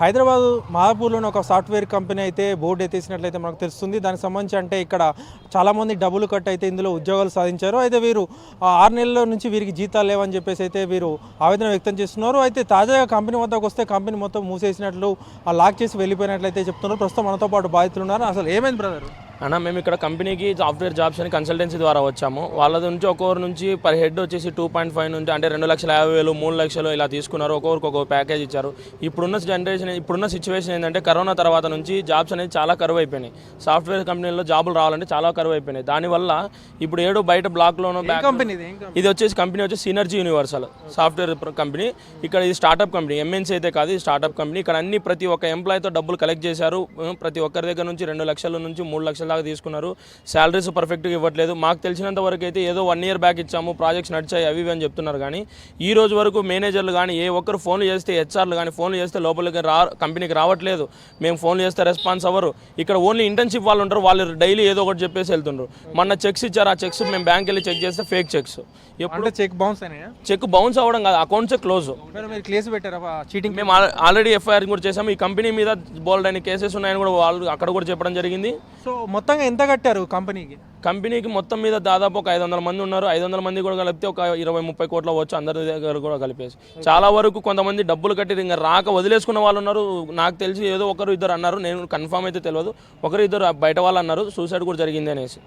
హైదరాబాద్ మాదాపూర్లోని ఒక software company అయితే బోర్డు ఎత్తేసినట్లయితే మనకు తెలుస్తుంది. దానికి సంబంధించి అంటే ఇక్కడ చాలామంది డబ్బులు కట్ అయితే ఇందులో ఉద్యోగాలు సాధించారు. అయితే వీరు ఆరు నెలల నుంచి వీరికి జీతాలు లేవని చెప్పేసి అయితే వీరు ఆవేదన వ్యక్తం చేస్తున్నారు. అయితే తాజాగా కంపెనీ వద్దకు వస్తే కంపెనీ మొత్తం మూసేసినట్లు ఆ లాక్ చేసి వెళ్ళిపోయినట్లయితే చెప్తున్నారు. ప్రస్తుతం మనతో పాటు బాధితులు ఉన్నారు. అసలు ఏమైంది బ్రదర్? అన్న మేము ఇక్కడ కంపెనీకి సాఫ్ట్వేర్ జాబ్స్ అని కన్సల్టెన్సీ ద్వారా వచ్చాము. వాళ్ళ నుంచి ఒక్కొక్కరి నుంచి పర్ హెడ్ వచ్చేసి టూ పాయింట్ ఫైవ్ నుంచి అంటే రెండు లక్షల యాభై వేలు మూడు లక్షలు ఇలా తీసుకున్నారు. ఒక్కొక్కరికి ఒక్కొక్క ప్యాకేజ్ ఇచ్చారు. ఇప్పుడున్న జనరేషన్ ఇప్పుడున్న సిచ్యువేషన్ ఏంటంటే కరోనా తర్వాత నుంచి జాబ్స్ అనేది చాలా కరువు అయిపోయినాయి సాఫ్ట్వేర్ కంపెనీలో జాబులు రావాలంటే చాలా కరువు అయిపోయినాయి దానివల్ల ఇప్పుడు ఏడు బయట బ్లాక్లోనో బ్యాక్ కంపెనీ ఇది ఏం కంపెనీ? ఇది వచ్చేసి కంపెనీ వచ్చి సినర్జీ యూనివర్సల్ సాఫ్ట్వేర్ కంపెనీ. ఇక్కడ ఇది స్టార్టప్ కంపెనీ. ఎంఎన్సీ అయితే కాదు ఇది స్టార్టప్ కంపెనీ. ఇక్కడ అన్ని ప్రతి ఒక్క ఎంప్లాయ్తో డబ్బులు కలెక్ట్ చేశారు. ప్రతి ఒక్కరి దగ్గర నుంచి రెండు లక్షల నుంచి మూడు లక్షల దాకా తీసుకున్నారు. శాలరీస్ పర్ఫెక్ట్గా ఇవ్వట్లేదు. మాకు తెలిసినంత వరకు అయితే ఏదో వన్ ఇయర్ బ్యాక్ ఇచ్చాము ప్రాజెక్ట్స్ నడిచాయి అవి అని చెప్తున్నారు. కానీ ఈ రోజు వరకు మేనేజర్లు కానీ ఏ ఒక్కరు ఫోన్లు చేస్తే హెచ్ఆర్లు కానీ ఫోన్లు చేస్తే లోపలికి రా కంపెనీకి రావట్లేదు. మేము ఫోన్లు చేస్తే రెస్పాన్స్ అవ్వరు. ఇక్కడ ఓన్లీ ఇంటర్న్షిప్ వాళ్ళు ఉంటారు. వాళ్ళు డైలీ ఏదో ఒకటి చెప్పేసి వెళ్తుండ్రు. మొన్న చెక్స్ ఇచ్చారు. ఆ చెక్స్ మేము బ్యాంక్ వెళ్ళి చెక్ చేస్తే ఫేక్ చెక్స్ ఎప్పుడు చెక్ బౌన్స్ అయినాయా? చెక్ బౌన్స్ అవ్వడం కాదు. అకౌంట్స్ క్లోజ్ కేసు పెట్టారా? చీటింగ్ మేము ఆల్- ఆల్రెడీ ఎఫ్ఐఆర్ కూడా చేసాము ఈ కంపెనీ మీద బోల్డ్ అని కేసెస్ ఉన్నాయని కూడా వాళ్ళు అక్కడ కూడా చెప్పడం జరిగింది. సో మొత్తంగా ఎంత కట్టారు కంపెనీకి? కంపెనీకి మొత్తం మీద దాదాపు ఒక ఐదు వందల మంది ఉన్నారు. ఐదు వందల మంది కూడా కలిపితే ఒక ఇరవై ముప్పై కోట్ల వచ్చు అందరి దగ్గర కూడా కలిపేసి. చాలా వరకు కొంతమంది డబ్బులు కట్టి ఇంకా రాక వదిలేసుకున్న వాళ్ళు ఉన్నారు. నాకు తెలిసి ఏదో ఒకరు ఇద్దరు అన్నారు. నేను కన్ఫామ్ అయితే తెలియదు. ఒకరు ఇద్దరు బయట వాళ్ళు అన్నారు. సూసైడ్ కూడా జరిగింది అనేసి.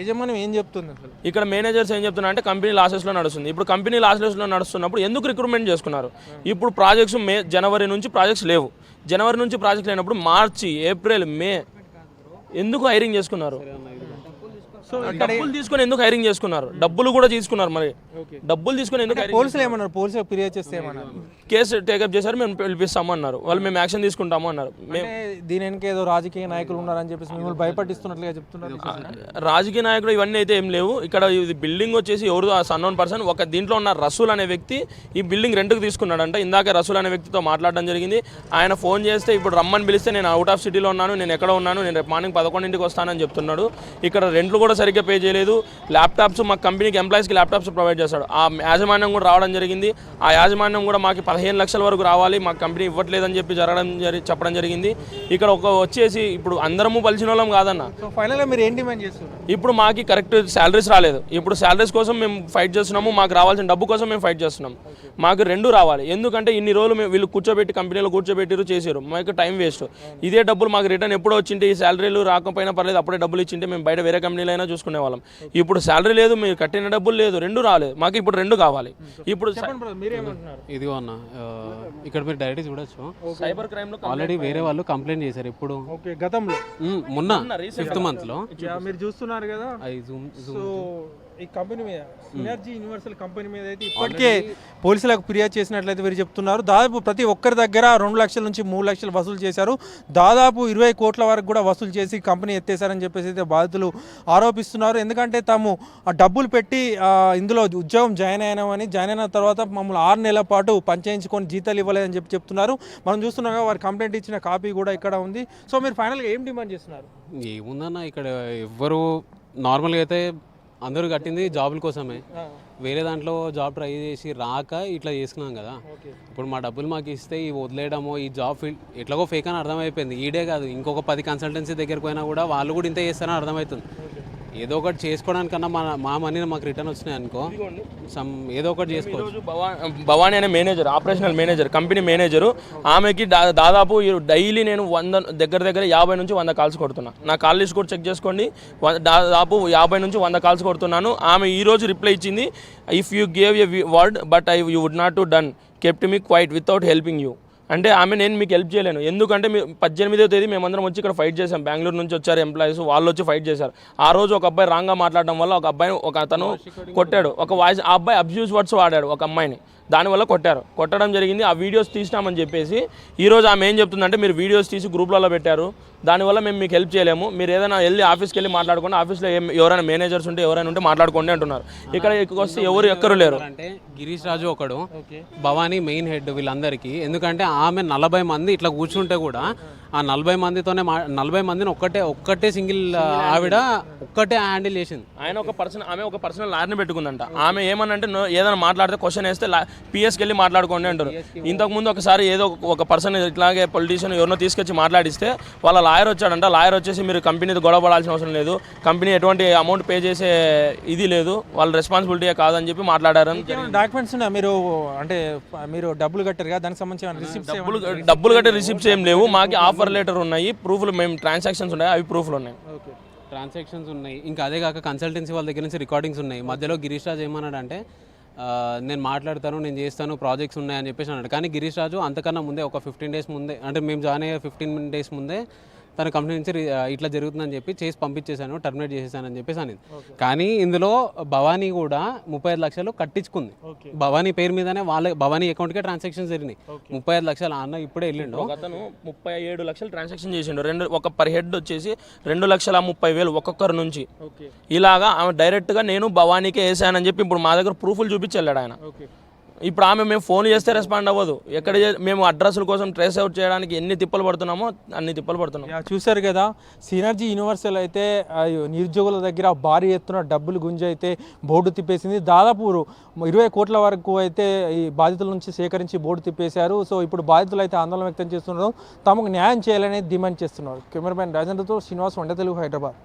యజమాని ఏం చెప్తుంది ఇక్కడ మేనేజర్స్ ఏం చెప్తున్నా అంటే కంపెనీ లాసెస్లో నడుస్తుంది. ఇప్పుడు కంపెనీ లాసెస్లో నడుస్తున్నప్పుడు ఎందుకు రిక్రూట్మెంట్ చేసుకున్నారు? ఇప్పుడు ప్రాజెక్ట్స్ మే జనవరి నుంచి ప్రాజెక్ట్స్ లేవు. జనవరి నుంచి ప్రాజెక్ట్ లేనప్పుడు మార్చి ఏప్రిల్ మే ఎందుకు హైరింగ్ చేసుకున్నారు? సో డబ్బులు తీసుకొని ఎందుకు హైరింగ్ చేసుకున్నారు? డబ్బులు కూడా తీసుకున్నారు మరి. ఓకే డబ్బులు తీసుకొని ఎందుకు పోలీసులు ఏమన్నారు? పోలీసులు ఫిర్యాదు చేస్తే ఏమన్నారు? కేసు టేకప్ చేశారు మేము పిలిపిస్తాము అన్నారు. వాళ్ళు మేము యాక్షన్ తీసుకుంటాము అన్నారు. మేము అంటే దీని వెనక ఏదో రాజకీయ నాయకులు ఉన్నారని చెప్పేసి మిమ్మల్ని భయపడిస్తున్నట్లుగా చెప్తున్నారు రాజకీయ నాయకుడు ఇవన్నీ అయితే ఏం లేవు. ఇక్కడ ఇది బిల్డింగ్ వచ్చేసి ఎవరు సన్నోన్ పర్సన్ ఒక దీంట్లో ఉన్న రసూల్ అనే వ్యక్తి ఈ బిల్డింగ్ రెంట్కి తీసుకున్నాడంట. ఇందాక రసూల్ అనే వ్యక్తితో మాట్లాడడం జరిగింది. ఆయన ఫోన్ చేస్తే ఇప్పుడు రమ్మని పిలిస్తే నేను అవుట్ ఆఫ్ సిటీలో ఉన్నాను నేను ఎక్కడ ఉన్నాను నేను రేపు మార్నింగ్ పదకొండింటికి వస్తానని చెప్తున్నాడు. ఇక్కడ రెంట్లు కూడా సరిగ్గా పే చేయలేదు. ల్యాప్టాప్స్ మా కంపెనీకి ఎంప్లాయీస్కి ల్యాప్టాప్స్ ప్రొవైడ్ చేస్తాడు ఆ యాజమాన్యం కూడా రావడం జరిగింది. ఆ యాజమాన్యం కూడా మాకు పదిహేను లక్షల వరకు రావాలి. మా కంపెనీ ఇవ్వట్లేదని చెప్పి జరగడం జరి చెప్పడం జరిగింది. ఇక్కడ ఒక వచ్చేసి ఇప్పుడు అందరము పలిచిన వాళ్ళం కాదన్న. ఫైనల్గా మీరు ఏం డిమాండ్ చేస్తున్నారు? ఇప్పుడు మాకు కరెక్ట్ శాలరీస్ రాలేదు. ఇప్పుడు శాలరీస్ కోసం మేము ఫైట్ చేస్తున్నాము. మాకు రావాల్సిన డబ్బు కోసం మేము ఫైట్ చేస్తున్నాం. మాకు రెండు రావాలి. ఎందుకంటే ఇన్ని రోజులు మేము వీళ్ళు కూర్చోబెట్టి కంపెనీలో కూర్చోబెట్టిరు చేసారు మాకు టైం వేస్ట్. ఇదే డబ్బులు మాకు రిటర్న్ ఎప్పుడో వచ్చింటే ఈ శాలరీలు రాకపోయినా పర్లేదు అప్పుడే డబ్బులు ఇచ్చింటే మేము బయట వేరే కంపెనీలో అయినా చూసుకునే వాళ్ళం. ఇప్పుడు శాలరీ లేదు మీరు కట్టిన డబ్బులు లేదు రెండు రాలేదు. మాకు ఇప్పుడు రెండు కావాలి. ఇప్పుడు ఇదిగో అన్న ఇక్కడ మీరు డైరెక్ట్ చూడొచ్చు. సైబర్ క్రైమ్లో ఆల్రెడీ వేరే వాళ్ళు కంప్లైంట్ చేశారు ఇప్పుడు ఓకే గతంలో. మొన్న ఫిఫ్త్ మంత్లో. మీరు చూస్తున్నారు కదా. సో ఈ కంపెనీ మీద. సినర్జీ యూనివర్సల్ కంపెనీ మీద అయితే ఇప్పటికే పోలీసులకు ఫిర్యాదు చేసినట్లయితే వీరు చెప్తున్నారు. దాదాపు ప్రతి ఒక్కరి దగ్గర రెండు లక్షల నుంచి మూడు లక్షలు వసూలు చేశారు. దాదాపు ఇరవై కోట్ల వరకు కూడా వసూలు చేసి కంపెనీ ఎత్తేసారని చెప్పేసి అయితే బాధితులు ఆరోపిస్తున్నారు. ఎందుకంటే తాము ఆ డబ్బులు పెట్టి ఇందులో ఉద్యోగం జాయిన్ అయినామని జాయిన్ అయిన తర్వాత మమ్మల్ని ఆరు నెలల పాటు పనిచేయించుకొని జీతాలు ఇవ్వలేదని చెప్పి చెప్తున్నారు. మనం చూస్తున్నాం కదా వారి కంప్లైంట్ ఇచ్చిన కాపీ కూడా ఇక్కడ ఉంది. సో మీరు ఫైనల్గా ఏం డిమాండ్ చేస్తున్నారు? ఏముందన్న ఇక్కడ ఎవ్వరు నార్మల్గా అయితే అందరూ కట్టింది జాబుల కోసమే. వేరే దాంట్లో జాబ్ ట్రై చేసి రాక ఇట్లా చేసుకున్నాం కదా. ఇప్పుడు మా డబ్బులు మాకు ఇస్తే ఈ వదిలేయడమో ఈ జాబ్ ఫీల్డ్ ఎట్లాగో ఫేక్ అని అర్థమైపోయింది. ఈడే కాదు ఇంకొక పది కన్సల్టెన్సీ దగ్గరికి పోయినా కూడా వాళ్ళు కూడా ఇంత చేస్తారని అర్థమవుతుంది. ఏదో ఒకటి చేసుకోవడానికన్నా మన మా మనీ మాకు రిటర్న్ వచ్చినాయి అనుకో సమ్ ఏదో ఒకటి చేసుకోవచ్చు. ఈరోజు భవా భవానీ అనే manager operational manager company manager ఆమెకి దాదాపు డైలీ నేను వంద దగ్గర దగ్గర యాభై నుంచి వంద కాల్స్ కొడుతున్నా. నా కాల్ లిస్ట్ కూడా చెక్ చేసుకోండి. దాదాపు యాభై నుంచి వంద కాల్స్ కొడుతున్నాను. ఆమె ఈ రోజు రిప్లై ఇచ్చింది if you gave a word but I you would not to done kept me quiet without helping you అంటే ఆమె నేను మీకు హెల్ప్ చేయలేను. ఎందుకంటే మీ పద్దెనిమిదో తేదీ మేమందరం వచ్చి ఇక్కడ ఫైట్ చేసాం బెంగళూరు నుంచి వచ్చారు ఎంప్లాయీస్ వాళ్ళు వచ్చి ఫైట్ చేశారు. ఆ రోజు ఒక అబ్బాయి రాంగ్గా మాట్లాడడం వల్ల ఒక అబ్బాయిని ఒక అతను కొట్టాడు. ఒక వాయిస్ ఆ అబ్బాయి అబ్యూస్ వర్డ్స్ వాడాడు ఒక అమ్మాయిని. దానివల్ల కొట్టారు. కొట్టడం జరిగింది. ఆ వీడియోస్ తీసినామని చెప్పేసి ఈ రోజు ఆమె ఏం చెప్తుందంటే మీరు వీడియోస్ తీసి గ్రూప్లలో పెట్టారు. దానివల్ల మేము మీకు హెల్ప్ చేయలేము. మీరు ఏదైనా వెళ్ళి ఆఫీస్కి వెళ్ళి మాట్లాడుకోండి. ఆఫీస్లో ఏం ఎవరైనా మేనేజర్స్ ఉంటే ఎవరైనా ఉంటే మాట్లాడుకోండి అంటున్నారు. ఇక్కడ వస్తే ఎవరు ఎక్కరు లేరు. అంటే గిరీష్ రాజు ఒకడు ఓకే. భవానీ మెయిన్ హెడ్ వీళ్ళందరికీ. ఎందుకంటే ఆమె నలభై మంది ఇట్లా కూర్చుంటే కూడా ఆ నలభై మందితోనే మా నలభై మందిని ఒక్కటే ఒక్కటే సింగిల్ ఆవిడ ఒక్కటే హ్యాండిల్ చేసింది. ఆయన ఒక పర్సన్ ఆమె ఒక పర్సనల్ లాయర్ని పెట్టుకుందంట. ఆమె ఏమనంటే "నో- ఏదైనా మాట్లాడితే క్వశ్చన్ వేస్తే పిఎస్కి వెళ్ళి మాట్లాడుకోండి అంటారు. ఇంతకు ముందు ఒకసారి ఏదో ఒక- పర్సన్ ఇట్లాగే పొలిటీషియన్ ఎవరినో తీసుకొచ్చి మాట్లాడిస్తే వాళ్ళ లాయర్ వచ్చాడంట. లాయర్ వచ్చేసి మీరు కంపెనీతో గొడవ పడాల్సిన అవసరం లేదు. కంపెనీ ఎటువంటి అమౌంట్ పే చేసే ఇది లేదు. వాళ్ళ రెస్పాన్సిబిలిటీ కాదని చెప్పి మాట్లాడారని డాక్యుమెంట్స్ ఉన్నాయి? మీరు అంటే మీరు డబ్బులు కట్టారు కదా దానికి సంబంధించిన రిసిప్ట్స్ డబ్బులు డబ్బులు కట్టే రిసిప్ట్స్ ఏం లేవు. మాకు ఆఫర్ లెటర్ ఉన్నాయి. ప్రూఫ్లు మేము ట్రాన్సాక్షన్స్ ఉన్నాయి. అవి ప్రూఫ్లు ఉన్నాయి. ఓకే. ట్రాన్సాక్షన్స్ ఉన్నాయి. ఇంకా అదే కాక కన్సల్టెన్సీ వాళ్ళ దగ్గర నుంచి రికార్డింగ్స్ ఉన్నాయి. మధ్యలో గిరీష్ రాజు ఏమన్నాడు అంటే నేను మాట్లాడతాను నేను చేస్తాను ప్రాజెక్ట్స్ ఉన్నాయని చెప్పేసి అన్నాడు. కానీ గిరీష్ రాజు అంతకన్నా ముందే ఒక ఫిఫ్టీన్ డేస్ ముందే అంటే మేము జాయిన్ అయ్యే ఫిఫ్టీన్ డేస్ ముందే తన కంపెనీ నుంచి ఇట్లా జరుగుతుందని చెప్పి చేసి పంపించేశాను టర్మినేట్ చేసేసానని చెప్పేసి అని కానీ ఇందులో భవానీ కూడా ముప్పై ఐదు లక్షలు కట్టించుకుంది. భవానీ పేరు మీదనే వాళ్ళ భవానీ అకౌంట్కే ట్రాన్సాక్షన్స్ జరిగినాయి. ముప్పై ఐదు లక్షలు అన్న ఇప్పుడే వెళ్ళిండు. అతను ముప్పై ఏడు లక్షలు ట్రాన్సాక్షన్ చేసిండు. రెండు ఒక పర్ హెడ్ వచ్చేసి రెండు లక్షల ముప్పై వేలు ఒక్కొక్కరి నుంచి. ఇలాగా ఆమె డైరెక్ట్గా నేను భవానీకే వేసానని చెప్పి ఇప్పుడు మా దగ్గర ప్రూఫ్లు చూపించి వెళ్ళాడు ఆయన ఇప్పుడు ఆమె మేము ఫోన్ చేస్తే రెస్పాండ్ అవ్వదు. ఎక్కడ మేము అడ్రస్ల కోసం ట్రేస్ అవుట్ చేయడానికి ఎన్ని తిప్పలు పడుతున్నామో అన్ని తిప్పలు పడుతున్నాం. చూశారు కదా సినర్జీ యూనివర్సల్ అయితే నిరుద్యోగుల దగ్గర భారీ ఎత్తున డబ్బులు గుంజి అయితే బోర్డు తిప్పేసింది. దాదాపు ఇరవై కోట్ల వరకు అయితే ఈ బాధితుల నుంచి సేకరించి బోర్డు తిప్పేశారు. సో ఇప్పుడు బాధితులు అయితే ఆందోళన వ్యక్తం చేస్తున్నారు. తమకు న్యాయం చేయాలని డిమాండ్ చేస్తున్నారు. కెమెరామెన్ రాజేంద్రతో శ్రీనివాస్ వంట తెలుగు హైదరాబాద్.